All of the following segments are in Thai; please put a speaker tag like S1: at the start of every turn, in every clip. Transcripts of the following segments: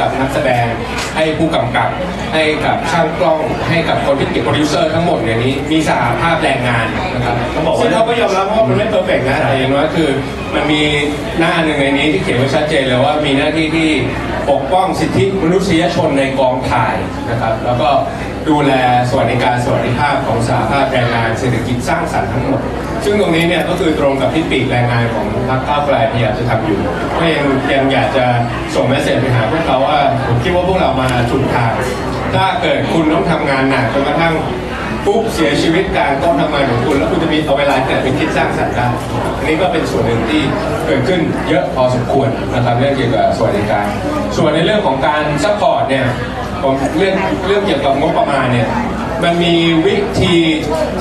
S1: กับนักแสดง ให้ผู้กำกับ ให้กับช่างกล้อง ให้กับคนที่เก็บโปรดิวเซอร์ทั้งหมดเนี่ยนี้ มีสหภาพแรงงานนะครับ
S2: เขาบอกว่า
S1: ซึ่งเขาก็ยอมรับว่ามันไม่เพอร์เฟกต์นะแต่อย่างน้อยคือ มันมีหน้าหนึ่งในนี้ที่เขียนไว้ชัดเจนเลยว่ามีหน้าที่ที่ ปกป้องสิทธิมนุษยชนในกองถ่ายนะครับ แล้วก็ดูแลสวัสดิการสวัสดิภาพของสหภาพแรงงานเศรษฐกิจสร้างสรรค์ทั้งหมด ซึ่งตรงนี้เนี่ยก็คือตรงกับที่ปีกแรงงานของพรรคก้าวไกลพยายามจะทำอยู่ก็ยังยังอยากจะส่งเมสเซจไปหาพวกเขาว่าผมคิดว่าพวกเรามาถูกทางถ้าเกิดคุณต้องทำงานหนักจนกระทั่ง ปุ๊บเสียชีวิตกลารต้อนทำงานของคุณ แล้วคุณจะมีเอาเวลาที่ไหนไปคิดสร้างสรรค์ได้อันนี้ก็เป็นส่วนหนึ่งที่เกิดขึ้นเยอะพอสมควรนะครับเรื่องเกี่ยวกับสวัสดิการ ส่วนในเรื่องของการซัพพอร์ตเนี่ยผมเรื่องเรื่องเกี่ยวกับงบประมาณเนี่ยมันมีวิธี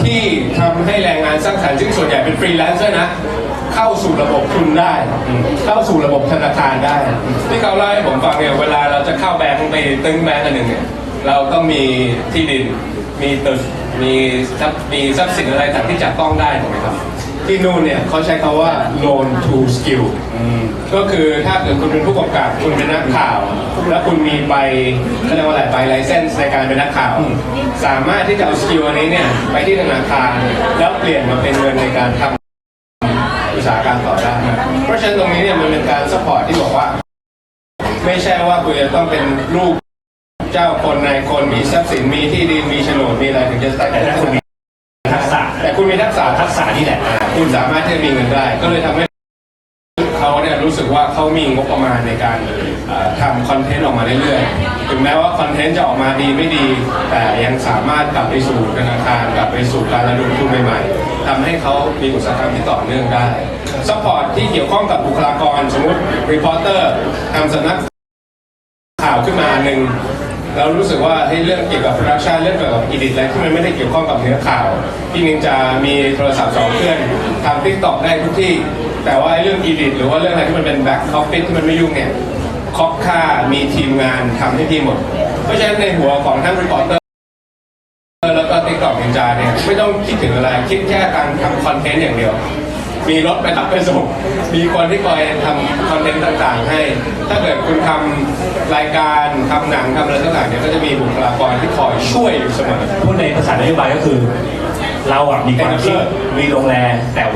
S1: ที่ทำให้แรงงานสร้างสรรค์ซึ่งส่วนใหญ่เป็นฟรีแลนเซอร์นะ เข้าสู่ระบบทุนได้ เข้าสู่ระบบธนาคารได้ ที่เขาเล่าให้ผมฟังเนี่ยเวลาเราจะเข้าแบงก์ไปตึงแบงก์อันหนึ่งเนี่ยเราต้องมีที่ดิน มีตึกมีทรัพย์มีทรัพย์สินอะไรต่างที่จับต้องได้ถูกไหมครับ ที่นู่นเนี่ยเขาใช้คาว่า loan to skill ก็คือถ้าเกิดคุณเป็นผู้กำกับคุณเป็นนักข่าว แล้วคุณมีใบเขาเรียกว่าอะไรใบไลเซนส์ในการเป็นนักข่าว สามารถที่จะเอาสกิลอันนี้เนี่ยไปที่ธนาคารแล้วเปลี่ยนมาเป็นเงินในการทำอุตสาหกรรมต่อได้เพราะฉะนั้นตรงนี้เนี่ยมันเป็นการสปอร์ตที่บอกว่า ไม่ใช่ว่าคุณจะต้องเป็นลูก เจ้าคนนายคนมีทรัพย์สินมีที่ดินมีโฉนดมีอะไรถึงจะแต่
S2: แต่ถ้าคุณมีทักษะ
S1: แต่คุณมีทักษะ
S2: ทักษะนี่แหละ
S1: คุณสามารถที่จะมีเงินได้ ก็เลยทำให้เขาเนี่ยรู้สึกว่าเขามีงบประมาณในการเอ่อทำคอนเทนต์ออกมาเรื่อยๆ ถึงแม้ว่าคอนเทนต์จะออกมาดีไม่ดี แต่ยังสามารถกลับไปสู่ธนาคารกลับไปสู่การระดมทุนใหม่ๆทำให้เขามีอุตสาหกรรมที่ต่อเนื่องได้ซัพพอร์ตที่เกี่ยวข้องกับบุคลากร สมมติรีพอร์เตอร์ทำสำนัก ข่าวขึ้นมาหนึ่งเรารู้สึกว่าให้เรื่องเกี่ยวกับโปรดักชันเรื่องเกี่ยวกับอีดิทอะไรที่มันไม่ได้เกี่ยวข้องกับเนื้อข่าวพี่นิงจะมีโทรศัพท์สองเครื่องทำทิกตอกได้ทุกที่ แต่ว่าไอ้เรื่องอีดิทหรือว่าเรื่องอะไรที่มันเป็นแบ็คออฟฟิศที่มันไม่ยุ่งเนี่ยคอกค่ามีทีมงานทำให้พี่หมด เพราะฉะนั้นในหัวของท่านรีพอร์เตอร์แล้วก็ติ๊กต็อกนินจาเนี่ยไม่ต้องคิดถึงอะไรคิดแค่การทำคอนเทนต์อย่างเดียวมีรถไปรับไปส่งมีคนที่คอยทำคอนเทนต์ต่างๆให้ ถ้าเกิดคุณทำ รายการทำหนังทำอะไรต่างๆเนี่ยก็จะมีบุคลากรที่คอยช่วยอยู่เสมอ
S2: พูดในภาษานโยบายก็คือ เราอะมีความคิดมีโรงแรมแต่ว่า